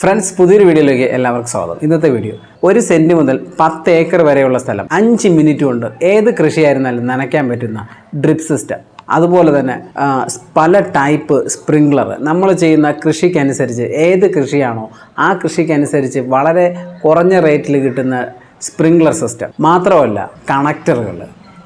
Friends പുതിയൊരു വീഡിയോയിലേക്ക് എല്ലാവർക്കും സ്വാഗതം. ഇന്നത്തെ വീഡിയോ ഒരു സെന്റ് മുതൽ പത്ത് ഏക്കർ വരെയുള്ള സ്ഥലം. അഞ്ച് മിനിറ്റ് കൊണ്ട് ഏത് കൃഷിയായിരുന്നാലും നനയ്ക്കാൻ പറ്റുന്ന ഡ്രിപ്പ് സിസ്റ്റം. അതുപോലെ തന്നെ പല ടൈപ്പ് സ്പ്രിംഗ്ലർ. നമ്മൾ ചെയ്യുന്ന കൃഷിക്കനുസരിച്ച് ഏത് കൃഷിയാണോ ആ കൃഷിക്കനുസരിച്ച് വളരെ കുറഞ്ഞ റേറ്റിൽ കിട്ടുന്ന സ്പ്രിംഗ്ലർ സിസ്റ്റം. മാത്രമല്ല കണക്ടറുകൾ.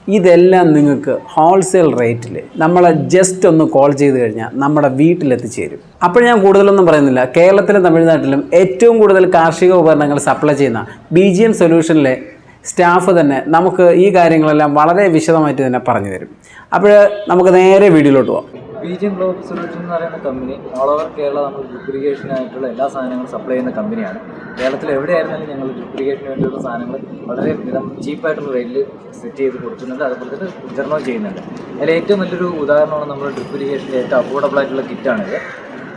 ഇതെല്ലാം നിങ്ങൾക്ക് ഹോൾസെയിൽ റേറ്റിൽ നമ്മളെ ജസ്റ്റ് ഒന്ന് കോൾ ചെയ്ത് കഴിഞ്ഞാൽ നമ്മുടെ വീട്ടിലെത്തിച്ചേരും. അപ്പോൾ ഞാൻ കൂടുതലൊന്നും പറയുന്നില്ല. കേരളത്തിലും തമിഴ്നാട്ടിലും ഏറ്റവും കൂടുതൽ കാർഷിക ഉപകരണങ്ങൾ സപ്ലൈ ചെയ്യുന്ന ബി ജി എം സൊല്യൂഷനിലെ സ്റ്റാഫ് തന്നെ നമുക്ക് ഈ കാര്യങ്ങളെല്ലാം വളരെ വിശദമായിട്ട് തന്നെ പറഞ്ഞു തരും. അപ്പോൾ നമുക്ക് നേരെ വീഡിയോയിലോട്ട് പോകാം ബീജിയം ഗ്ലോബൽ സൊല്യൂഷൻ എന്ന് പറയുന്ന കമ്പനി ഓൾ ഓവർ കേരള നമ്മൾ ഡ്യൂപ്ലിക്കേഷനായിട്ടുള്ള എല്ലാ സാധനങ്ങളും സപ്ലൈ ചെയ്യുന്ന കമ്പനിയാണ് കേരളത്തിൽ എവിടെയായിരുന്നാലും ഞങ്ങൾ ഡ്രിപ്രിഗേഷന് വേണ്ടിയുള്ള സാധനങ്ങൾ വളരെ വിധം ചീപ്പായിട്ടുള്ള റേറ്റിൽ സെറ്റ് ചെയ്ത് കൊടുക്കുന്നുണ്ട്. അതുപോലെ തന്നെ വിതരണവും ചെയ്യുന്നുണ്ട്. അതിൽ ഏറ്റവും വലിയൊരു ഉദാഹരണമാണ് നമ്മൾ ഡ്രിപ്രിഗേഷന്റെ ഏറ്റവും അഫോർഡബിൾ ആയിട്ടുള്ള കിറ്റാണിത്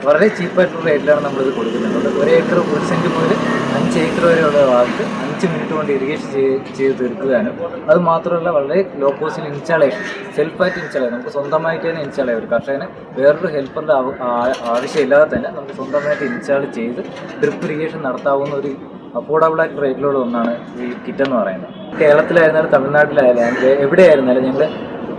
വളരെ ചീപ്പായിട്ടുള്ള റേറ്റിലാണ് നമ്മളിത് കൊടുക്കുന്നത് ഒരു ഏക്കർ ഒരു സെന്റ് മുതൽ അഞ്ച് ഏക്കർ വരെയുള്ള ഭാഗത്ത് അഞ്ച് മിനിറ്റ് കൊണ്ട് ഇറിഗേഷൻ ചെയ്ത് തീർക്കുകയാണ്. അത് മാത്രമല്ല വളരെ ലോ കോസ്റ്റിൽ ഇൻസ്റ്റാളേഷൻ സെൽഫായിട്ട് ഇൻസ്റ്റാൾ നമുക്ക് സ്വന്തമായിട്ട് തന്നെ ഇൻസ്റ്റാൾ ചെയ്യാം. ഒരു കർഷകന് വേറൊരു ഹെൽപ്പറിന്റെ ആവശ്യമില്ലാതെ തന്നെ നമുക്ക് സ്വന്തമായിട്ട് ഇൻസ്റ്റാൾ ചെയ്ത് ഡ്രിപ്പ് ഇറിഗേഷൻ നടത്താവുന്ന ഒരു അഫോർഡബിൾ ആയിട്ട് റേറ്റിലുള്ള ഒന്നാണ് ഈ കിറ്റ് എന്ന് പറയുന്നത്. കേരളത്തിലായിരുന്നാലും തമിഴ്നാട്ടിലായാലും എവിടെയായിരുന്നാലും ഞങ്ങൾ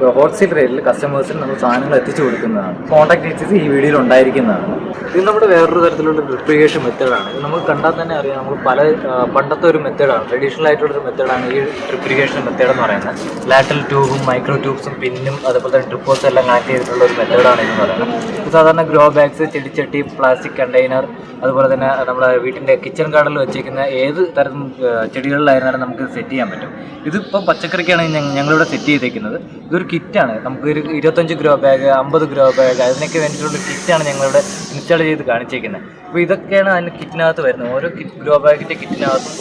ഹോൾസെയിൽ റേറ്റിൽ കസ്റ്റമേഴ്സിന് നമ്മൾ സാധനങ്ങൾ എത്തിച്ചു കൊടുക്കുന്നതാണ്. കോൺടാക്ട് ഡീറ്റെയിൽസ് ഈ വീഡിയോയിൽ ഉണ്ടായിരിക്കുന്നതാണ്. ഇത് നമ്മുടെ വേറൊരു തരത്തിലുള്ള ഡ്രിപ്രിഗേഷൻ മെത്തേഡാണ് ഇത് നമ്മൾ കണ്ടാൽ തന്നെ അറിയാം. നമ്മൾ പല പണ്ടത്തെ ഒരു മെത്തേഡാണ് ട്രഡീഷണൽ ആയിട്ടുള്ള ഒരു മെത്തേഡാണ് ഈ ഡ്രിപ്രിഗേഷൻ മെത്തേഡ് എന്ന് പറയുന്നത്. ലാറ്റൽ ട്യൂബും മൈക്രോ ട്യൂബ്സും പിന്നും അതുപോലെ തന്നെ ട്രിപ്പോസ് എല്ലാം കണക്ട് ചെയ്തിട്ടുള്ള ഒരു മെത്തേഡാണ് ഇതെന്ന് പറയുന്നത്. സാധാരണ ഗ്രോ ബാഗ്സ് ചെടിച്ചട്ടി പ്ലാസ്റ്റിക് കണ്ടെയ്നർ അതുപോലെ തന്നെ നമ്മുടെ വീട്ടിന്റെ കിച്ചൺ ഗാർഡനിൽ വെച്ചേക്കുന്ന ഏത് തരം ചെടികളിലായിരുന്നാലും നമുക്ക് സെറ്റ് ചെയ്യാൻ പറ്റും. ഇതിപ്പോൾ പച്ചക്കറിക്കാണ് ഞങ്ങ- ഞങ്ങളിവിടെ സെറ്റ് ചെയ്തേക്കുന്നത്. ഇതൊരു കിറ്റാണ്. നമുക്ക് ഒരു ഇരുപത്തഞ്ച് ഗ്രോ ബാഗ് അമ്പത് ഗ്രോ ബാഗ് അതിനൊക്കെ വേണ്ടിയിട്ടുള്ള കിറ്റാണ് ഞങ്ങളിവിടെ ഇൻസ്റ്റാൾ ചെയ്ത് കാണിച്ചേക്കുന്നത് അപ്പോൾ ഇതൊക്കെയാണ് അതിന് കിറ്റിനകത്ത് വരുന്നത്. ഓരോ കിറ്റ് ഗ്രോ ബാഗിന്റെ കിറ്റിനകത്തും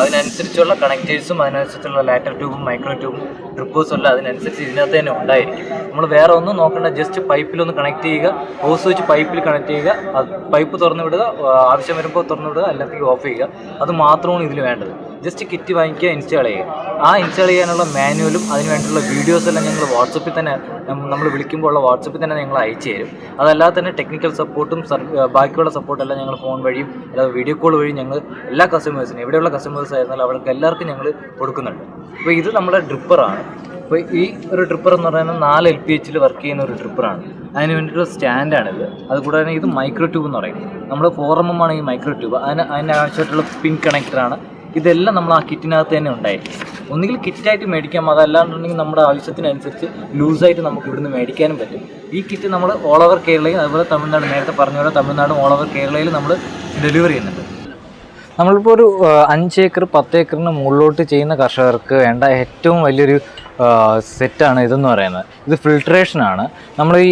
അതിനനുസരിച്ചുള്ള കണക്റ്റേഴ്സും അതിനനുസരിച്ചുള്ള ലാറ്റർ ട്യൂബും മൈക്രോ ട്യൂബും ഡ്രിപ്പോസും എല്ലാം അതിനനുസരിച്ച് ഇതിനകത്ത് തന്നെ ഉണ്ടായിരിക്കും. നമ്മൾ വേറെ ഒന്നും നോക്കേണ്ട. ജസ്റ്റ് പൈപ്പിലൊന്ന് കണക്ട് ചെയ്യുക. ഹോസ് വെച്ച് പൈപ്പിൽ കണക്ട് ചെയ്യുക. പൈപ്പ് തുറന്നു വിടുക. ആവശ്യം വരുമ്പോൾ തുറന്നു വിടുക. അല്ലെങ്കിൽ ഓഫ് ചെയ്യുക. അത് മാത്രമാണ് ഇതിൽ വേണ്ടത്. ജസ്റ്റ് കിറ്റ് വാങ്ങിക്കുക ഇൻസ്റ്റാൾ ചെയ്യുക. ആ ഇൻസ്റ്റാൾ ചെയ്യാനുള്ള മാനുവലും അതിന് വേണ്ടിയുള്ള വീഡിയോസ് എല്ലാം ഞങ്ങൾ വാട്സപ്പിൽ തന്നെ നമ്മൾ വിളിക്കുമ്പോൾ ഉള്ള വാട്സപ്പിൽ തന്നെ ഞങ്ങൾ അയച്ചു തരും. അതല്ലാതെ തന്നെ ടെക്നിക്കൽ സപ്പോർട്ടും ബാക്കിയുള്ള സപ്പോർട്ടെല്ലാം ഞങ്ങൾ ഫോൺ വഴിയും അല്ലാതെ വീഡിയോ കോൾ വഴിയും ഞങ്ങൾ എല്ലാ കസ്റ്റമേഴ്സിനും ഇവിടെയുള്ള കസ്റ്റമേഴ്സ് ആയിരുന്നാലും അവർക്ക് എല്ലാവർക്കും ഞങ്ങൾ കൊടുക്കുന്നുണ്ട്. അപ്പോൾ ഇത് നമ്മുടെ ഡ്രിപ്പറാണ് അപ്പോൾ ഈ ഒരു ഡ്രിപ്പർ എന്ന് പറയുന്നത് നാല് എൽ പി എച്ചിൽ വർക്ക് ചെയ്യുന്ന ഒരു ഡ്രിപ്പറാണ് അതിന് വേണ്ടിയിട്ടുള്ള സ്റ്റാൻഡാണിത് അതുകൂടാതെ തന്നെ ഇത് മൈക്രോ ട്യൂബ് എന്ന് പറയും. നമ്മുടെ ഫോർ എം എം ആണ് ഈ മൈക്രോ ട്യൂബ് അതിന് അതിന് ആവശ്യമായിട്ടുള്ള പിൻ കണക്ടറാണ് ഇതെല്ലാം നമ്മൾ ആ കിറ്റിനകത്ത് തന്നെ ഉണ്ടായിരിക്കും. ഒന്നുകിൽ കിറ്റായിട്ട് മേടിക്കാം അതല്ലാണ്ടുണ്ടെങ്കിൽ നമ്മുടെ ആവശ്യത്തിനനുസരിച്ച് ലൂസായിട്ട് നമുക്ക് ഇവിടുന്ന് മേടിക്കാനും പറ്റും. ഈ കിറ്റ് നമ്മൾ ഓൾ ഓവർ കേരളയും അതുപോലെ തമിഴ്നാട് നേരത്തെ പറഞ്ഞ പോലെ തമിഴ്നാടും ഓൾ ഓവർ കേരളയിൽ നമ്മൾ ഡെലിവറി ചെയ്യുന്നുണ്ട്. നമ്മളിപ്പോൾ ഒരു അഞ്ച് ഏക്കർ പത്ത് ഏക്കറിന് മുകളിലോട്ട് ചെയ്യുന്ന കർഷകർക്ക് വേണ്ട ഏറ്റവും വലിയൊരു സെറ്റാണ് ഇതെന്ന് പറയുന്നത്. ഇത് ഫിൽട്രേഷനാണ് നമ്മൾ ഈ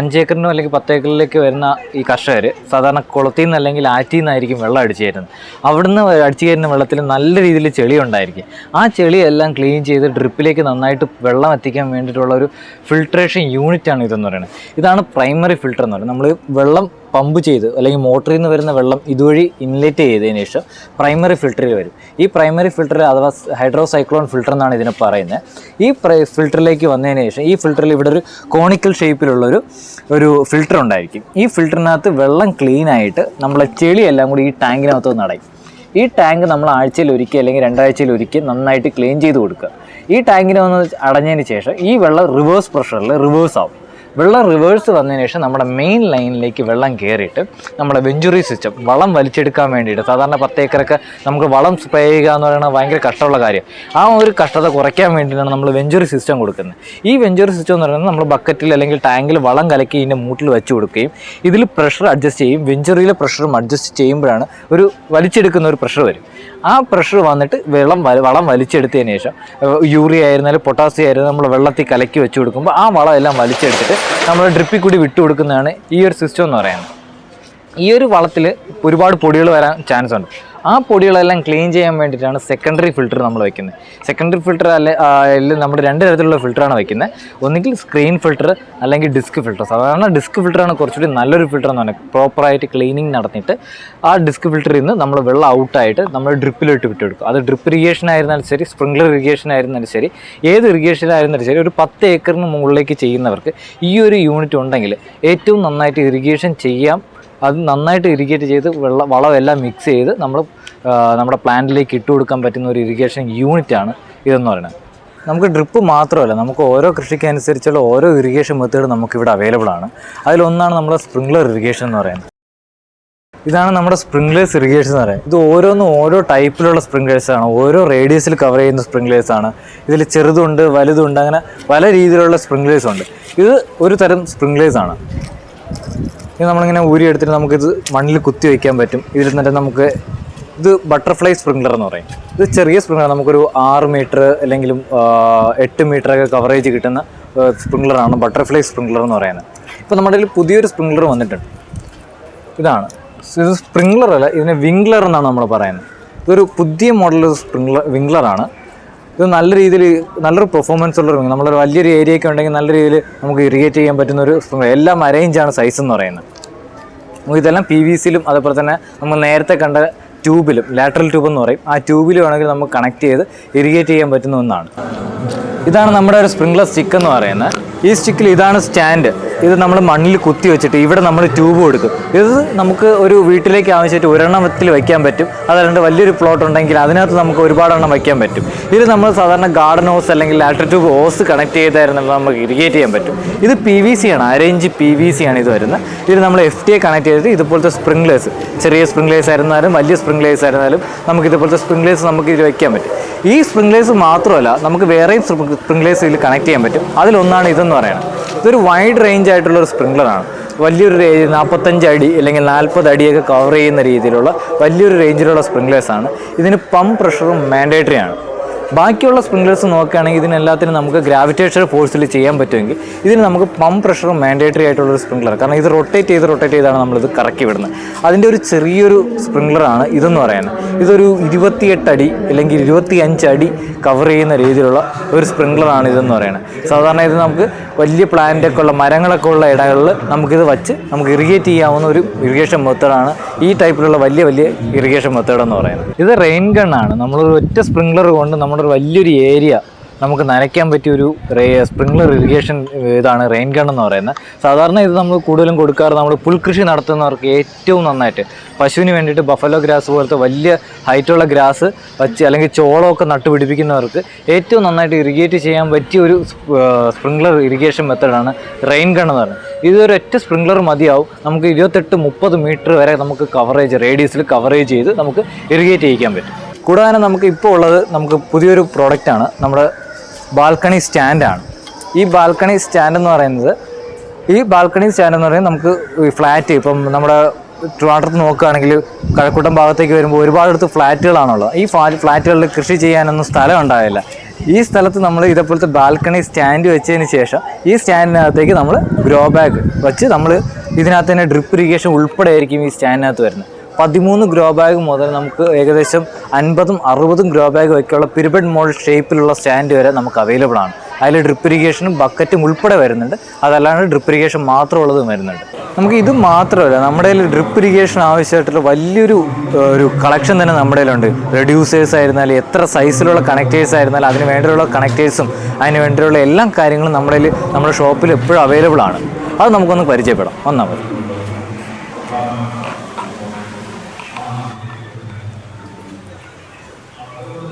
അഞ്ചേക്കറിനും അഞ്ച് അല്ലെങ്കിൽ പത്തേക്കറിലേക്ക് വരുന്ന ഈ കർഷകർ സാധാരണ കുളത്തിൽ നിന്ന് അല്ലെങ്കിൽ ആറ്റിൽ നിന്നായിരിക്കും വെള്ളം അടിച്ചു കയറുന്നത് അവിടുന്ന് അടിച്ചു കയറുന്ന വെള്ളത്തിൽ നല്ല രീതിയിൽ ചെളി ഉണ്ടായിരിക്കും. ആ ചെളിയെല്ലാം ക്ലീൻ ചെയ്ത് ഡ്രിപ്പിലേക്ക് നന്നായിട്ട് വെള്ളം എത്തിക്കാൻ വേണ്ടിയിട്ടുള്ള ഒരു ഫിൽട്രേഷൻ യൂണിറ്റാണ് ഇതെന്ന് പറയുന്നത്. ഇതാണ് പ്രൈമറി ഫിൽട്ടർ എന്ന് പറയുന്നത്. നമ്മൾ വെള്ളം പമ്പ് ചെയ്ത് അല്ലെങ്കിൽ മോട്ടറിൽ നിന്ന് വരുന്ന വെള്ളം ഇതുവഴി ഇൻലെറ്റ് ചെയ്തതിന് ശേഷം പ്രൈമറി ഫിൽട്ടറിൽ വരും. ഈ പ്രൈമറി ഫിൽട്ടറിൽ അഥവാ ഹൈഡ്രോസൈക്ലോൺ ഫിൽട്ടർ എന്നാണ് ഇതിനെ പറയുന്നത്. ഈ ഫിൽറ്ററിലേക്ക് വന്നതിന് ശേഷം ഈ ഫിൽറ്ററിൽ ഇവിടെ ഒരു കോണിക്കൽ ഷേപ്പിലുള്ളൊരു ഒരു ഫിൽറ്റർ ഉണ്ടായിരിക്കും. ഈ ഫിൽറ്ററിനകത്ത് വെള്ളം ക്ലീൻ ആയിട്ട് നമ്മളെ ചെളിയെല്ലാം കൂടി ഈ ടാങ്കിനകത്ത് നടയും ഈ ടാങ്ക് നമ്മൾ ആഴ്ചയിൽ ഒരിക്കൽ അല്ലെങ്കിൽ രണ്ടാഴ്ചയിൽ ഒരിക്കൽ നന്നായിട്ട് ക്ലീൻ ചെയ്ത് കൊടുക്കുക. ഈ ടാങ്കിനെ ഒന്ന് അടഞ്ഞതിന് ശേഷം ഈ വെള്ളം റിവേഴ്സ് പ്രഷറിൽ റിവേഴ്സ് ആവും. വെള്ളം റിവേഴ്സ് വന്നതിന് ശേഷം നമ്മുടെ മെയിൻ ലൈനിലേക്ക് വെള്ളം കയറിയിട്ട് നമ്മുടെ വെഞ്ചുറി സിസ്റ്റം വളം വലിച്ചെടുക്കാൻ വേണ്ടിയിട്ട് സാധാരണ പത്ത് ഏക്കറൊക്കെ നമുക്ക് വളം സ്പ്രേ ചെയ്യുക എന്ന് പറയുന്നത് ഭയങ്കര കഷ്ടമുള്ള കാര്യം. ആ ഒരു കഷ്ടത കുറയ്ക്കാൻ വേണ്ടിയിട്ടാണ് നമ്മൾ വെഞ്ചുറി സിസ്റ്റം കൊടുക്കുന്നത്. ഈ വെഞ്ചുറി സിസ്റ്റം എന്ന് പറയുന്നത് നമ്മൾ ബക്കറ്റിൽ അല്ലെങ്കിൽ ടാങ്കിൽ വളം കലക്കി ഇതിന്റെ മൂട്ടിൽ വെച്ച് കൊടുക്കുകയും ഇതിൽ പ്രഷർ അഡ്ജസ്റ്റ് ചെയ്യും. വെഞ്ചുറിയിലെ പ്രഷറും അഡ്ജസ്റ്റ് ചെയ്യുമ്പോഴാണ് ഒരു വലിച്ചെടുക്കുന്ന ഒരു പ്രഷർ വരും. ആ പ്രഷർ വന്നിട്ട് വെള്ളം വളം വലിച്ചെടുത്തതിന് ശേഷം യൂറിയ ആയിരുന്നാലും പൊട്ടാസ്യം ആയിരുന്നാലും നമ്മൾ വെള്ളത്തിൽ കലക്കി വെച്ച് കൊടുക്കുമ്പോൾ ആ വളം എല്ലാം വലിച്ചെടുത്തിട്ട് നമ്മൾ ഡ്രിപ്പിൽ കൂടി വിട്ടു കൊടുക്കുന്നതാണ് ഈ ഒരു സിസ്റ്റം എന്ന് പറയുന്നത്. ഈ ഒരു വളത്തിൽ ഒരുപാട് പൊടികൾ വരാൻ ചാൻസ് ഉണ്ട്. ആ പൊടികളെല്ലാം ക്ലീൻ ചെയ്യാൻ വേണ്ടിയിട്ടാണ് സെക്കൻഡറി ഫിൽറ്റർ നമ്മൾ വെക്കുന്നത് സെക്കൻഡറി ഫിൽറ്റർ അല്ലെ നമ്മൾ രണ്ട് തരത്തിലുള്ള ഫിൽറ്ററാണ് വെക്കുന്നത് ഒന്നുകിൽ സ്ക്രീൻ ഫിൽറ്റർ അല്ലെങ്കിൽ ഡിസ്ക് ഫിൽറ്റർ സാധാരണ ഡിസ്ക് ഫിൽറ്ററാണ് കുറച്ചുകൂടി നല്ലൊരു ഫിൽറ്റർ എന്ന് പറയുന്നത് പ്രോപ്പറായിട്ട് ക്ലീനിങ് നടത്തിയിട്ട് ആ ഡിസ്ക് ഫിൽറ്ററിൽ നിന്ന് നമ്മൾ വെള്ളം ഔട്ടായിട്ട് നമ്മൾ ഡ്രിപ്പിലിട്ട് വിട്ടെടുക്കും. അത് ഡ്രിപ്പ് ഇറിഗേഷൻ ആയിരുന്നാലും ശരി സ്പ്രിംഗ്ലർ ഇറിഗേഷൻ ആയിരുന്നാലും ശരി ഏത് ഇറിഗേഷൻ ആയിരുന്നാലും ശരി ഒരു പത്ത് ഏക്കറിന് മുകളിലേക്ക് ചെയ്യുന്നവർക്ക് ഈ ഒരു യൂണിറ്റ് ഉണ്ടെങ്കിൽ ഏറ്റവും നന്നായിട്ട് ഇറിഗേഷൻ ചെയ്യാം. അത് നന്നായിട്ട് ഇറിഗേറ്റ് ചെയ്ത് വെള്ളം വളമെല്ലാം മിക്സ് ചെയ്ത് നമ്മൾ നമ്മുടെ പ്ലാന്റിലേക്ക് ഇട്ട് കൊടുക്കാൻ പറ്റുന്ന ഒരു ഇറിഗേഷൻ യൂണിറ്റാണ് ഇതെന്ന് പറയുന്നത്. നമുക്ക് ഡ്രിപ്പ് മാത്രമല്ല നമുക്ക് ഓരോ കൃഷിക്ക് അനുസരിച്ചുള്ള ഓരോ ഇറിഗേഷൻ മെത്തേഡ് നമുക്കിവിടെ അവൈലബിൾ ആണ്. അതിലൊന്നാണ് നമ്മുടെ സ്പ്രിംഗ്ലർ ഇറിഗേഷൻ എന്ന് പറയുന്നത്. ഇതാണ് നമ്മുടെ സ്പ്രിംഗ്ലേഴ്സ് ഇറിഗേഷൻ എന്ന് പറയുന്നത്. ഇത് ഓരോന്നും ഓരോ ടൈപ്പിലുള്ള സ്പ്രിംഗ്ലേഴ്സ് ആണ്. ഓരോ റേഡിയസിൽ കവർ ചെയ്യുന്ന സ്പ്രിംഗ്ലേഴ്സ് ആണ്. ഇതിൽ ചെറുതുണ്ട് വലുതുണ്ട് അങ്ങനെ പല രീതിയിലുള്ള സ്പ്രിംഗ്ലേഴ്സ് ഉണ്ട്. ഇത് ഒരു തരം സ്പ്രിംഗ്ലേഴ്സ് ആണ്. ഇത് നമ്മളിങ്ങനെ ഊരി എടുത്തിട്ട് നമുക്കിത് മണ്ണിൽ കുത്തി വയ്ക്കാൻ പറ്റും. ഇതിൽ നിന്നിട്ട് നമുക്ക് ഇത് ബട്ടർഫ്ലൈ സ്പ്രിംഗ്ലർ എന്ന് പറയും. ഇത് ചെറിയ സ്പ്രിംഗ്ലർ നമുക്കൊരു ആറ് മീറ്റർ അല്ലെങ്കിൽ എട്ട് മീറ്റർ ഒക്കെ കവറേജ് കിട്ടുന്ന സ്പ്രിംഗ്ലറാണ് ബട്ടർഫ്ലൈ സ്പ്രിംഗ്ലർ എന്ന് പറയുന്നത്. ഇപ്പോൾ നമ്മുടെ കയ്യിൽ പുതിയൊരു സ്പ്രിംഗ്ലർ വന്നിട്ടുണ്ട്. ഇതാണ്. ഇത് സ്പ്രിംഗ്ലർ അല്ല ഇതിനെ വിംഗ്ലർ എന്നാണ് നമ്മൾ പറയുന്നത്. ഇതൊരു പുതിയ മോഡൽ സ്പ്രിംഗ്ലർ വിംഗ്ലറാണ് ഇത് നല്ല രീതിയിൽ നല്ലൊരു പെർഫോമൻസ് ഉള്ള ഒരു. നമ്മളൊരു വലിയൊരു ഏരിയ ഒക്കെ ഉണ്ടെങ്കിൽ നല്ല രീതിയിൽ നമുക്ക് ഇറിഗേറ്റ് ചെയ്യാൻ പറ്റുന്ന ഒരു സ്പ്രിംഗ്ലർ എല്ലാം അറേഞ്ചാണ് സൈസ് എന്ന് പറയുന്നത്. നമുക്ക് ഇതെല്ലാം പി വി സിയിലും അതുപോലെ തന്നെ നമ്മൾ നേരത്തെ കണ്ട ട്യൂബിലും ലാറ്ററൽ ട്യൂബ് എന്ന് പറയും. ആ ട്യൂബിൽ ആണെങ്കിൽ നമുക്ക് കണക്ട് ചെയ്ത് ഇറിഗേറ്റ് ചെയ്യാൻ പറ്റുന്ന ഒന്നാണ്. ഇതാണ് നമ്മുടെ ഒരു സ്പ്രിംഗ്ലർ സ്റ്റിക്ക് എന്ന് പറയുന്നത്. ഈ സ്റ്റിക്കിൽ ഇതാണ് സ്റ്റാൻഡ് ഇത് നമ്മൾ മണ്ണിൽ കുത്തി വെച്ചിട്ട് ഇവിടെ നമ്മൾ ട്യൂബ് കൊടുക്കും ഇത് നമുക്ക് ഒരു വീട്ടിലേക്ക് ആവശ്യമായിട്ട് ഒരെണ്ണത്തിൽ വയ്ക്കാൻ പറ്റും. അതല്ലാണ്ട് വലിയൊരു പ്ലോട്ട് ഉണ്ടെങ്കിൽ അതിനകത്ത് നമുക്ക് ഒരുപാടെണ്ണം വയ്ക്കാൻ പറ്റും. ഇത് നമ്മൾ സാധാരണ ഗാർഡൻ ഹോസ് അല്ലെങ്കിൽ ലാറ്റർ ട്യൂബ് ഹോസ് കണക്ട് ചെയ്തായിരുന്നു നമുക്ക് ഇറിഗേറ്റ് ചെയ്യാൻ പറ്റും. ഇത് പി വി സി ആണ് അരേഞ്ച് പി വി സി ആണ് ഇത് വരുന്നത്. ഇത് നമ്മൾ എഫ് ടി എ കണക്ട് ചെയ്തിട്ട് ഇതുപോലത്തെ സ്പ്രിംഗ്ലേഴ്സ് ചെറിയ സ്പ്രിംഗ്ലേഴ്സ് ആയിരുന്നാലും വലിയ സ്പ്രിംഗ്ലേഴ്സ് ആയിരുന്നാലും നമുക്ക് ഇതുപോലത്തെ സ്പ്രിംഗ്ലേഴ്സ് നമുക്ക് ഇതിൽ വയ്ക്കാൻ പറ്റും. ഈ സ്പ്രിംഗ്ലേഴ്സ് മാത്രമല്ല നമുക്ക് വേറെയും സ്പ്രിംഗ്ലേഴ്സ് ഇതിൽ കണക്ട് ചെയ്യാൻ പറ്റും. അതിലൊന്നാണ് ഇതെന്ന് പറയുന്നത് ഇതൊരു വൈഡ് റേഞ്ച് ആയിട്ടുള്ള ഒരു സ്പ്രിംഗ്ലറാണ്. വലിയൊരു റേഞ്ച് നാൽപ്പത്തഞ്ച് അടി അല്ലെങ്കിൽ നാൽപ്പത് അടിയൊക്കെ കവർ ചെയ്യുന്ന രീതിയിലുള്ള വലിയൊരു റേഞ്ചിലുള്ള സ്പ്രിംഗ്ലേഴ്സാണ് ഇതിന് പമ്പ് പ്രഷറും മാൻഡേറ്ററി ആണ്. ബാക്കിയുള്ള സ്പ്രിംഗ്ലേഴ്സ് നോക്കുകയാണെങ്കിൽ ഇതിനെല്ലാത്തിനും നമുക്ക് ഗ്രാവിറ്റേഷൻ ഫോഴ്സിൽ ചെയ്യാൻ പറ്റുമെങ്കിൽ ഇതിന് നമുക്ക് പമ്പ് പ്രഷർ മാൻഡേറ്ററി ആയിട്ടുള്ള ഒരു സ്പ്രിംഗ്ലർ കാരണം ഇത് റൊട്ടേറ്റ് ചെയ്ത് റൊട്ടേറ്റ് ചെയ്താണ് നമ്മളിത് കറക്കി വിടുന്നത്. അതിന്റെ ഒരു ചെറിയൊരു സ്പ്രിംഗ്ലറാണ് ഇതെന്ന് പറയുന്നത്. ഇതൊരു ഇരുപത്തിയെട്ട് അടി അല്ലെങ്കിൽ ഇരുപത്തി അടി കവർ ചെയ്യുന്ന രീതിയിലുള്ള ഒരു സ്പ്രിംഗ്ലറാണ് ഇതെന്ന് പറയുന്നത്. സാധാരണ ഇത് നമുക്ക് വലിയ പ്ലാന്റൊക്കെ ഉള്ള മരങ്ങളൊക്കെ ഉള്ള ഇടങ്ങളിൽ നമുക്കിത് വച്ച് നമുക്ക് ഇറിഗേറ്റ് ചെയ്യാവുന്ന ഒരു ഇറിഗേഷൻ മെത്തേഡാണ് ഈ ടൈപ്പിലുള്ള വലിയ വലിയ ഇറിഗേഷൻ മെത്തേഡ് എന്ന് പറയുന്നത്. ഇത് റെയിൻ ഗണ്ണാണ് നമ്മളൊരു ഒറ്റ സ്പ്രിംഗ്ലർ കൊണ്ട് നമ്മുടെ ഒരു വലിയൊരു ഏരിയ നമുക്ക് നനയ്ക്കാൻ പറ്റിയ ഒരു സ്പ്രിംഗ്ലർ ഇറിഗേഷൻ ഇതാണ് റെയിൻ ഗൺ എന്ന് പറയുന്നത്. സാധാരണ ഇത് നമ്മൾ കൂടുതലും കൊടുക്കാറ് നമ്മൾ പുൽകൃഷി നടത്തുന്നവർക്ക് ഏറ്റവും നന്നായിട്ട്. പശുവിന് വേണ്ടിയിട്ട് ബഫലോ ഗ്രാസ് പോലത്തെ വലിയ ഹൈറ്റുള്ള ഗ്രാസ് വച്ച് അല്ലെങ്കിൽ ചോളമൊക്കെ നട്ടുപിടിപ്പിക്കുന്നവർക്ക് ഏറ്റവും നന്നായിട്ട് ഇറിഗേറ്റ് ചെയ്യാൻ പറ്റിയ ഒരു സ്പ്രിംഗ്ലർ ഇറിഗേഷൻ മെത്തഡാണ് റെയിൻ ഗൺ എന്ന് പറയുന്നത്. ഇതൊരു ഒറ്റ സ്പ്രിംഗ്ലർ മതിയാവും. നമുക്ക് ഇരുപത്തെട്ട് മുപ്പത് മീറ്റർ വരെ നമുക്ക് കവറേജ് റേഡിയസിൽ കവറേജ് ചെയ്ത് നമുക്ക് ഇറിഗേറ്റ് ചെയ്യിക്കാൻ പറ്റും. കൂടാതെ നമുക്ക് ഇപ്പോൾ ഉള്ളത് നമുക്ക് പുതിയൊരു പ്രോഡക്റ്റാണ് നമ്മുടെ ബാൽക്കണി സ്റ്റാൻഡാണ് ഈ ബാൽക്കണി സ്റ്റാൻഡ് എന്ന് പറയുന്നത് ഈ ബാൽക്കണി സ്റ്റാൻഡ് എന്ന് പറയുന്നത് നമുക്ക് ഈ ഫ്ലാറ്റ് ഇപ്പം നമ്മുടെ ട്രിവാൻഡ്രത്ത് നോക്കുകയാണെങ്കിൽ കഴക്കൂട്ടം ഭാഗത്തേക്ക് വരുമ്പോൾ ഒരുപാടടുത്ത് ഫ്ലാറ്റുകളാണുള്ളത്. ഈ ഫ്ലാ ഫ്ലാറ്റുകളിൽ കൃഷി ചെയ്യാനൊന്നും സ്ഥലം ഉണ്ടാവില്ല ഈ സ്ഥലത്ത് നമ്മൾ ഇതേപോലത്തെ ബാൽക്കണി സ്റ്റാൻഡ് വെച്ചതിന് ശേഷം ഈ സ്റ്റാൻഡിനകത്തേക്ക് നമ്മൾ ഗ്രോ ബാഗ് വെച്ച് നമ്മൾ ഇതിനകത്ത് തന്നെ ഡ്രിപ്പ് ഇറിഗേഷൻ ഉൾപ്പെടെ ആയിരിക്കും ഈ സ്റ്റാൻഡിനകത്ത് വരുന്നത്. പതിമൂന്ന് ഗ്രോ ബാഗ് മുതൽ നമുക്ക് ഏകദേശം അൻപതും അറുപതും ഗ്രോ ബാഗ് ഒക്കെയുള്ള പിരമിഡ് മോൾ ഷേപ്പിലുള്ള സ്റ്റാൻഡ് വരെ നമുക്ക് അവൈലബിൾ ആണ്. അതിൽ ഡ്രിപ്പ് ഇറിഗേഷനും ബക്കറ്റും ഉൾപ്പെടെ വരുന്നുണ്ട്. അതല്ലാണ്ട് ഡ്രിപ്പ് ഇറിഗേഷൻ മാത്രമുള്ളതും വരുന്നുണ്ട്. നമുക്ക് ഇത് മാത്രമല്ല നമ്മുടെ കയ്യിൽ ഡ്രിപ്പ് ഇറിഗേഷൻ ആവശ്യമായിട്ടുള്ള വലിയൊരു ഒരു കളക്ഷൻ തന്നെ നമ്മുടെ കയ്യിലുണ്ട്. റെഡ്യൂസേഴ്സ് ആയിരുന്നാലും എത്ര സൈസിലുള്ള കണക്റ്റേഴ്സ് ആയിരുന്നാലും അതിന് വേണ്ടിയുള്ള കണക്റ്റേഴ്സും അതിന് വേണ്ടിയുള്ള എല്ലാ കാര്യങ്ങളും നമ്മുടെ കയ്യിൽ നമ്മുടെ ഷോപ്പിൽ എപ്പോഴും അവൈലബിൾ ആണ്. അത് നമുക്കൊന്ന് പരിചയപ്പെടാം. ഒന്നാമത്.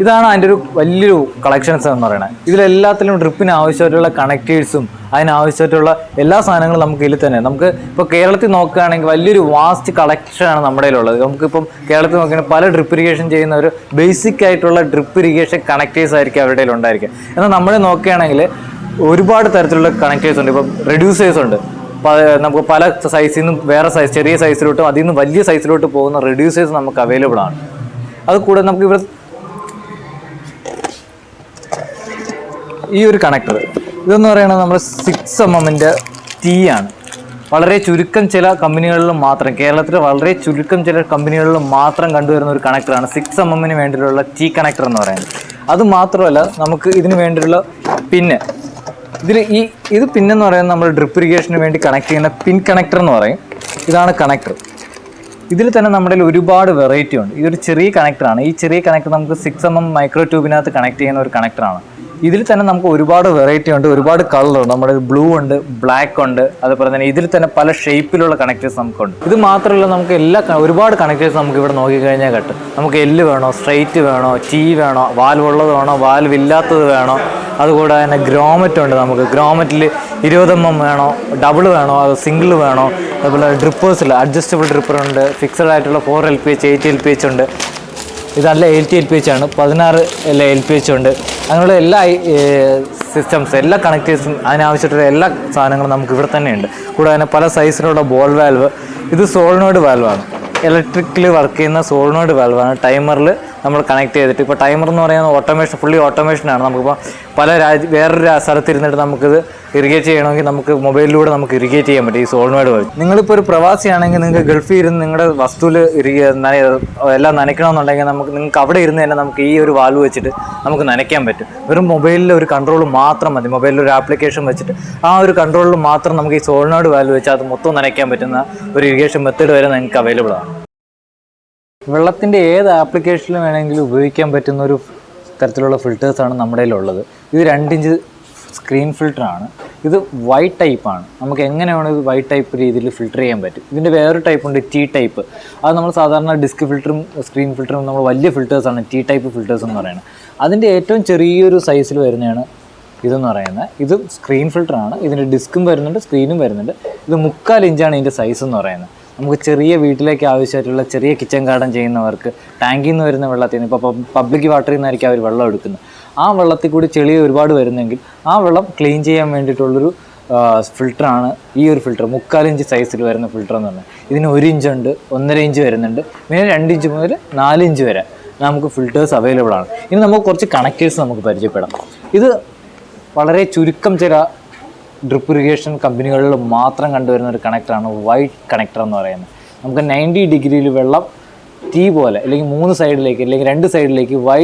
ഇതാണ് അതിന്റെ ഒരു വലിയൊരു കളക്ഷൻസ് എന്ന് പറയുന്നത്. ഇതിലെല്ലാത്തിലും ട്രിപ്പിന് ആവശ്യമായിട്ടുള്ള കണക്റ്റേഴ്സും അതിനാവശ്യമായിട്ടുള്ള എല്ലാ സാധനങ്ങളും നമുക്ക് ഇതിൽ തന്നെ. നമുക്ക് ഇപ്പോൾ കേരളത്തിൽ നോക്കുകയാണെങ്കിൽ വലിയൊരു വാസ്റ്റ് കളക്ഷനാണ് നമ്മുടെ ഉള്ളത് നമുക്കിപ്പം കേരളത്തിൽ നോക്കുകയാണെങ്കിൽ പല ഡ്രിപ്പ് ഇറിഗേഷൻ ചെയ്യുന്ന ഒരു ബേസിക് ആയിട്ടുള്ള ഡ്രിപ്പ് ഇറിഗേഷൻ കണക്റ്റേഴ്സ് ആയിരിക്കും അവരുടെ ഉണ്ടായിരിക്കുക. എന്നാൽ നമ്മൾ നോക്കുകയാണെങ്കിൽ ഒരുപാട് തരത്തിലുള്ള കണക്റ്റേഴ്സ് ഉണ്ട്. ഇപ്പം റെഡ്യൂസേഴ്സ് ഉണ്ട്. നമുക്ക് പല സൈസിൽ നിന്നും വേറെ സൈസ് ചെറിയ സൈസിലോട്ടും അതിൽ നിന്ന് വലിയ സൈസിലോട്ട് പോകുന്ന റെഡ്യൂസേഴ്സ് നമുക്ക് അവൈലബിൾ ആണ്. അത് കൂടാതെ നമുക്ക് ഇവിടെ ഈ ഒരു കണക്ടർ. ഇതെന്ന് പറയുന്നത് നമ്മുടെ സിക്സ് എം എമ്മിന്റെ ടീ ആണ്. വളരെ ചുരുക്കം ചില കമ്പനികളിൽ മാത്രം കേരളത്തിലെ വളരെ ചുരുക്കം ചില കമ്പനികളിൽ മാത്രം കണ്ടുവരുന്ന ഒരു കണക്ടറാണ് സിക്സ് എം എമ്മിന് വേണ്ടിയിട്ടുള്ള ടീ കണക്ടർ എന്ന് പറയുന്നത്. അത് മാത്രമല്ല നമുക്ക് ഇതിന് വേണ്ടിയുള്ള പിന്ന് ഇതിൽ ഈ ഇത് പിന്നെന്ന് പറയുന്നത് നമ്മൾ ഡ്രിപ്പ് ഇറിഗേഷന് വേണ്ടി കണക്ട് ചെയ്യുന്ന പിൻ കണക്ടർ എന്ന് പറയും. ഇതാണ് കണക്ടർ. ഇതിൽ തന്നെ നമ്മുടെ ഒരുപാട് വെറൈറ്റി ഉണ്ട്. ഈ ഒരു ചെറിയ കണക്ടറാണ് ഈ ചെറിയ കണക്ടർ നമുക്ക് സിക്സ് എം എം മൈക്രോ ട്യൂബിനകത്ത് കണക്ട് ചെയ്യുന്ന ഒരു കണക്ടറാണ് ഇതിൽ തന്നെ നമുക്ക് ഒരുപാട് വെറൈറ്റി ഉണ്ട് ഒരുപാട് കളർ ഉണ്ട്. നമ്മുടെ ബ്ലൂ ഉണ്ട് ബ്ലാക്ക് ഉണ്ട്. അതുപോലെ തന്നെ ഇതിൽ തന്നെ പല ഷേപ്പിലുള്ള കണക്ടേഴ്സ് നമുക്കുണ്ട്. ഇത് മാത്രമല്ല നമുക്ക് എല്ലാ ഒരുപാട് കണക്ടേഴ്സ് നമുക്ക് ഇവിടെ നോക്കിക്കഴിഞ്ഞാൽ കിട്ടും. നമുക്ക് എല്ല് വേണോ സ്ട്രൈറ്റ് വേണോ ടീ വേണോ വാൽവ് ഉള്ളത് വേണോ വാൽവ് ഇല്ലാത്തത് വേണോ അതുകൂടാതെ തന്നെ ഗ്രോമറ്റ് ഉണ്ട് നമുക്ക്. ഗ്രോമറ്റിൽ ഇരുപതെമ്മം വേണോ ഡബിൾ വേണോ അത് സിംഗിൾ വേണോ അതുപോലെ ഡ്രിപ്പേഴ്സിൽ അഡ്ജസ്റ്റബിൾ ഡ്രിപ്പർ ഉണ്ട് ഫിക്സഡ് ആയിട്ടുള്ള four L P H eight L P H ഉണ്ട്. ഇതല്ല L T L P H ആണ്. പതിനാറ് എല്ലാ എൽ പി എച്ച് ഉണ്ട്. അങ്ങനെയുള്ള എല്ലാ സിസ്റ്റംസ് എല്ലാ കണക്റ്റേഴ്സും അതിനാവശ്യമായിട്ടുള്ള എല്ലാ സാധനങ്ങളും നമുക്ക് ഇവിടെ തന്നെയുണ്ട്. കൂടാതെ തന്നെ പല സൈസിലുള്ള ബോൾ വാൽവ് ഇത് സോളിനോയിഡ് വാൽവാണ് ഇലക്ട്രിക്കലി വർക്ക് ചെയ്യുന്ന സോളിനോയിഡ് വാൽവാണ് ടൈമറിൽ നമ്മൾ കണക്ട് ചെയ്തിട്ട്. ഇപ്പോൾ ടൈമർ എന്ന് പറയുന്നത് ഓട്ടോമേഷൻ ഫുള്ളി ഓട്ടോമേഷനാണ് നമുക്കിപ്പോൾ പല രാജ്യ വേറൊരു സ്ഥലത്ത് സ്ഥലത്തിരുന്നിട്ട് നമുക്കിത് ഇറിഗേറ്റ് ചെയ്യണമെങ്കിൽ നമുക്ക് മൊബൈലിലൂടെ നമുക്ക് ഇറിഗേറ്റ് ചെയ്യാൻ പറ്റും ഈ സോൾമേഡ് വഴി. നിങ്ങളിപ്പോൾ ഒരു പ്രവാസിയാണെങ്കിൽ നിങ്ങൾക്ക് ഗൾഫിൽ ഇരുന്ന് നിങ്ങളുടെ വസ്തുവിൽ എല്ലാം നനയ്ക്കണമെന്നുണ്ടെങ്കിൽ നമുക്ക് നിങ്ങൾക്ക് അവിടെ ഇരുന്ന് തന്നെ നമുക്ക് ഈ ഒരു വാൽവ് വെച്ചിട്ട് നമുക്ക് നനയ്ക്കാൻ പറ്റും. വെറും മൊബൈലിൽ ഒരു കൺട്രോൾ മാത്രം മതി. മൊബൈലിൽ ഒരു ആപ്ലിക്കേഷൻ വെച്ചിട്ട് ആ ഒരു കൺട്രോളിൽ മാത്രം നമുക്ക് ഈ സോൾനോയിഡ് വാൽവ് വെച്ച് അത് മൊത്തം നനയ്ക്കാൻ പറ്റുന്ന ഒരു ഇറിഗേഷൻ മെത്തേഡ് വരെ നിങ്ങൾക്ക് അവൈലബിൾ ആണ്. വെള്ളത്തിന്റെ ഏത് ആപ്ലിക്കേഷനിലും വേണമെങ്കിലും ഉപയോഗിക്കാൻ പറ്റുന്ന ഒരു തരത്തിലുള്ള ഫിൽറ്റേഴ്സാണ് നമ്മുടെ കയ്യിലുള്ളത്. ഇത് രണ്ടിഞ്ച് സ്ക്രീൻ ഫിൽറ്ററാണ് ഇത് വൈറ്റ് ടൈപ്പാണ് നമുക്ക് എങ്ങനെയാണ് ഇത് വൈറ്റ് ടൈപ്പ് രീതിയിൽ ഫിൽറ്റർ ചെയ്യാൻ പറ്റും. ഇതിന്റെ വേറൊരു ടൈപ്പ് ഉണ്ട് ടി ടൈപ്പ് അത് നമ്മൾ സാധാരണ ഡിസ്ക് ഫിൽറ്ററും സ്ക്രീൻ ഫിൽറ്ററും നമ്മൾ വലിയ ഫിൽറ്റേഴ്സാണ് ടി ടൈപ്പ് ഫിൽറ്റേഴ്സ് എന്ന് പറയുന്നത്. അതിന്റെ ഏറ്റവും ചെറിയൊരു സൈസിൽ വരുന്നതാണ് ഇതെന്ന് പറയുന്നത്. ഇത് സ്ക്രീൻ ഫിൽറ്ററാണ് ഇതിന്റെ ഡിസ്കും വരുന്നുണ്ട് സ്ക്രീനും വരുന്നുണ്ട്. ഇത് മുക്കാൽ ഇഞ്ചാണ് ഇതിന്റെ സൈസ് എന്ന് പറയുന്നത്. നമുക്ക് ചെറിയ വീട്ടിലേക്ക് ആവശ്യമായിട്ടുള്ള ചെറിയ കിച്ചൺ ഗാർഡൻ ചെയ്യുന്നവർക്ക് ടാങ്കിൽ നിന്ന് വരുന്ന വെള്ളത്തിൽ നിന്ന് ഇപ്പോൾ പബ്ലിക് വാട്ടറിൽ നിന്നായിരിക്കും അവർ വെള്ളം എടുക്കുന്നത്. ആ വെള്ളത്തിൽ കൂടി ചെളി ഒരുപാട് വരുന്നെങ്കിൽ ആ വെള്ളം ക്ലീൻ ചെയ്യാൻ വേണ്ടിയിട്ടുള്ളൊരു ഫിൽറ്ററാണ് ഈ ഒരു ഫിൽറ്റർ മുക്കാലിഞ്ച് സൈസിൽ വരുന്ന ഫിൽറ്റർ എന്ന് പറഞ്ഞാൽ. ഇതിന് ഒരു ഇഞ്ച് ഉണ്ട് ഒന്നര ഇഞ്ച് വരുന്നുണ്ട് പിന്നെ രണ്ട് ഇഞ്ച് മുതൽ നാല് ഇഞ്ച് വരെ നമുക്ക് ഫിൽറ്റേഴ്സ് അവൈലബിൾ ആണ്. ഇനി നമുക്ക് കുറച്ച് കണക്റ്റേഴ്സ് നമുക്ക് പരിചയപ്പെടാം. ഇത് വളരെ ചുരുക്കം ചില ഡ്രിപ്പ് ഇറിഗേഷൻ കമ്പനികളിൽ മാത്രം കണ്ടുവരുന്ന ഒരു കണക്ടറാണ് വൈറ്റ് കണക്ടർ എന്ന് പറയുന്നത്. നമുക്ക് നയന്റി ഡിഗ്രിയിൽ വെള്ളം തീ പോലെ അല്ലെങ്കിൽ മൂന്ന് സൈഡിലേക്ക് അല്ലെങ്കിൽ രണ്ട് സൈഡിലേക്ക് വൈ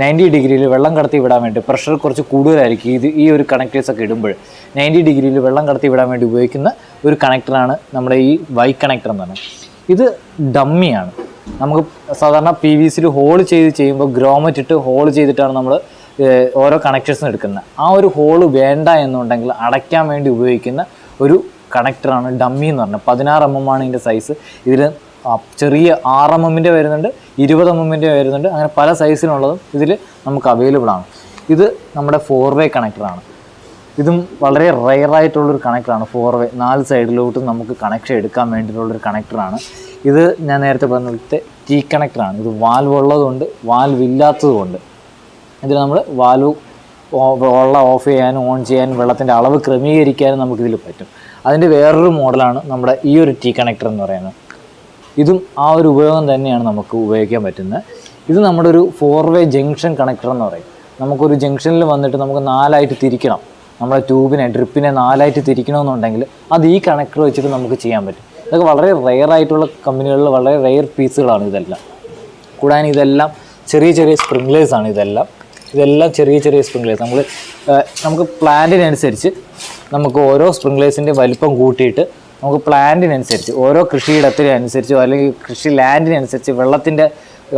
നയന്റി ഡിഗ്രിയിൽ വെള്ളം കടത്തി വിടാൻ വേണ്ടി പ്രഷർ കുറച്ച് കൂടുതലായിരിക്കും ഇത് ഈ ഒരു കണക്ടേഴ്സ് ഒക്കെ ഇടുമ്പോൾ. നയന്റി ഡിഗ്രിയിൽ വെള്ളം കടത്തി വിടാൻ വേണ്ടി ഉപയോഗിക്കുന്ന ഒരു കണക്ടറാണ് നമ്മുടെ ഈ വൈ കണക്ടർ എന്ന് പറയുന്നത്. ഇത് ഡമ്മിയാണ് നമുക്ക് സാധാരണ പി വി സിയിൽ ഹോൾ ചെയ്ത് ചെയ്യുമ്പോൾ ഗ്രോമറ്റ് ഇട്ട് ഹോൾ ചെയ്തിട്ടാണ് നമ്മൾ ഓരോ കണക്ഷൻസ് എടുക്കുന്ന. ആ ഒരു ഹോൾ വേണ്ട എന്നുണ്ടെങ്കിൽ അടയ്ക്കാൻ വേണ്ടി ഉപയോഗിക്കുന്ന ഒരു കണക്ടറാണ് ഡമ്മി എന്ന് പറഞ്ഞത്. പതിനാറ് എം എം ആണ് ഇതിന്റെ സൈസ് ഇതിൽ ചെറിയ ആറ് എം എമ്മിന്റെ വരുന്നുണ്ട് ഇരുപത് എം എമ്മിന്റെ വരുന്നുണ്ട് അങ്ങനെ പല സൈസിലുള്ളതും ഇതിൽ നമുക്ക് അവൈലബിൾ ആണ്. ഇത് നമ്മുടെ ഫോർ വേ കണക്ടറാണ് ഇതും വളരെ റയറായിട്ടുള്ളൊരു കണക്ടറാണ് ഫോർ വേ നാല് സൈഡിലോട്ട് നമുക്ക് കണക്ഷൻ എടുക്കാൻ വേണ്ടിയിട്ടുള്ളൊരു കണക്ടറാണ് ഇത് ഞാൻ നേരത്തെ പറഞ്ഞ ടി കണക്ടറാണ് ഇത് വാൽവ് ഉള്ളതുകൊണ്ട് വാൽവ് ഇല്ലാത്തതുകൊണ്ട് ഇതിൽ നമ്മൾ വാലു വെള്ളം ഓഫ് ചെയ്യാനും ഓൺ ചെയ്യാനും വെള്ളത്തിന്റെ അളവ് ക്രമീകരിക്കാനും നമുക്കിതിൽ പറ്റും. അതിന്റെ വേറൊരു മോഡലാണ് നമ്മുടെ ഈ ഒരു ടീ കണക്ടർ എന്ന് പറയുന്നത്. ഇതും ആ ഒരു ഉപയോഗം തന്നെയാണ് നമുക്ക് ഉപയോഗിക്കാൻ പറ്റുന്നത്. ഇത് നമ്മുടെ ഒരു ഫോർ വേ ജംഗ്ഷൻ കണക്ടർ എന്ന് പറയും. നമുക്കൊരു ജംഗ്ഷനിൽ വന്നിട്ട് നമുക്ക് നാലായിട്ട് തിരിക്കണം. നമ്മുടെ ട്യൂബിനെ ഡ്രിപ്പിനെ നാലായിട്ട് തിരിക്കണമെന്നുണ്ടെങ്കിൽ അത് ഈ കണക്ടർ വെച്ചിട്ട് നമുക്ക് ചെയ്യാൻ പറ്റും. ഇതൊക്കെ വളരെ റെയർ ആയിട്ടുള്ള കമ്പനികളിൽ വളരെ റെയർ പീസുകളാണ് ഇതെല്ലാം. കൂടാൻ ഇതെല്ലാം ചെറിയ ചെറിയ സ്പ്രിംഗ്ലേഴ്സാണ് ഇതെല്ലാം. ഇതെല്ലാം ചെറിയ ചെറിയ സ്പ്രിംഗ്ലേഴ്സ് നമ്മൾ നമുക്ക് പ്ലാന്റിനനുസരിച്ച് നമുക്ക് ഓരോ സ്പ്രിംഗ്ലേഴ്സിന്റെ വലിപ്പം കൂട്ടിയിട്ട് നമുക്ക് പ്ലാന്റിനനുസരിച്ച് ഓരോ കൃഷിയിടത്തിനനുസരിച്ചോ അല്ലെങ്കിൽ കൃഷി ലാൻഡിനനുസരിച്ച് വെള്ളത്തിന്റെ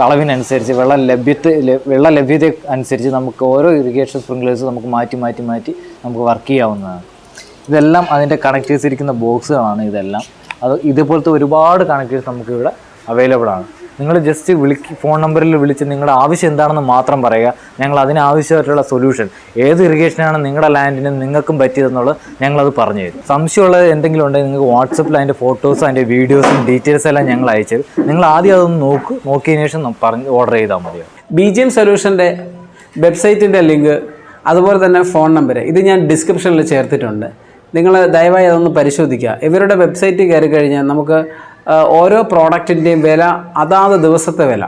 അളവിനനുസരിച്ച് വെള്ളം ലഭ്യത വെള്ള ലഭ്യത അനുസരിച്ച് നമുക്ക് ഓരോ ഇറിഗേഷൻ സ്പ്രിംഗ്ലേഴ്സ് നമുക്ക് മാറ്റി മാറ്റി മാറ്റി നമുക്ക് വർക്ക് ചെയ്യാവുന്നതാണ്. ഇതെല്ലാം അതിന്റെ കണക്ട് ചെയ്തിരിക്കുന്ന ബോക്സുകളാണ് ഇതെല്ലാം. അത് ഇതുപോലത്തെ ഒരുപാട് നമുക്ക് ഇവിടെ അവൈലബിൾ ആണ്. നിങ്ങൾ ജസ്റ്റ് വിളിക്ക് ഫോൺ നമ്പറിൽ വിളിച്ച് നിങ്ങളുടെ ആവശ്യം എന്താണെന്ന് മാത്രം പറയുക. ഞങ്ങൾ അതിനാവശ്യമായിട്ടുള്ള സൊല്യൂഷൻ ഏത് ഇറിഗേഷനാണ് നിങ്ങളുടെ ലാൻഡിന് നിങ്ങൾക്കും പറ്റിയതെന്നുള്ളത് ഞങ്ങളത് പറഞ്ഞു തരും. സംശയമുള്ളത് എന്തെങ്കിലും ഉണ്ടെങ്കിൽ നിങ്ങൾക്ക് വാട്സപ്പിൽ അതിന്റെ ഫോട്ടോസും അതിന്റെ വീഡിയോസും ഡീറ്റെയിൽസ് എല്ലാം ഞങ്ങൾ അയച്ചു നിങ്ങൾ ആദ്യം അതൊന്ന് നോക്ക് നോക്കിയതിന് ശേഷം പറഞ്ഞ് ഓർഡർ ചെയ്താൽ മതിയോ? ബി ജി എം സൊല്യൂഷന്റെ വെബ്സൈറ്റിന്റെ ലിങ്ക് അതുപോലെ തന്നെ ഫോൺ നമ്പർ ഇത് ഞാൻ ഡിസ്ക്രിപ്ഷനിൽ ചേർത്തിട്ടുണ്ട്. നിങ്ങൾ ദയവായി അതൊന്ന് പരിശോധിക്കുക. ഇവരുടെ വെബ്സൈറ്റ് കയറി കഴിഞ്ഞാൽ നമുക്ക് ഓരോ പ്രോഡക്റ്റിന്റെയും വില അതാത് ദിവസത്തെ വില.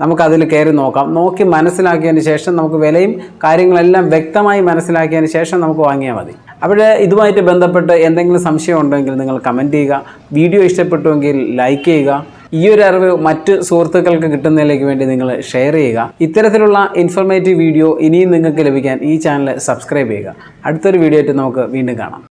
നമുക്കതിൽ കയറി നോക്കാം. നോക്കി മനസ്സിലാക്കിയതിന് ശേഷം നമുക്ക് വിലയും കാര്യങ്ങളെല്ലാം വ്യക്തമായി മനസ്സിലാക്കിയതിന് ശേഷം നമുക്ക് വാങ്ങിയാൽ മതി. അപ്പോൾ ഇതുമായിട്ട് ബന്ധപ്പെട്ട് എന്തെങ്കിലും സംശയം ഉണ്ടെങ്കിൽ നിങ്ങൾ കമന്റ് ചെയ്യുക. വീഡിയോ ഇഷ്ടപ്പെട്ടുവെങ്കിൽ ലൈക്ക് ചെയ്യുക. ഈ ഒരു അറിവ് മറ്റ് സുഹൃത്തുക്കൾക്ക് കിട്ടുന്നതിലേക്ക് വേണ്ടി നിങ്ങൾ ഷെയർ ചെയ്യുക. ഇത്തരത്തിലുള്ള ഇൻഫോർമേറ്റീവ് വീഡിയോ ഇനിയും നിങ്ങൾക്ക് ലഭിക്കാൻ ഈ ചാനൽ സബ്സ്ക്രൈബ് ചെയ്യുക. അടുത്തൊരു വീഡിയോ ആയിട്ട് നമുക്ക് വീണ്ടും കാണാം.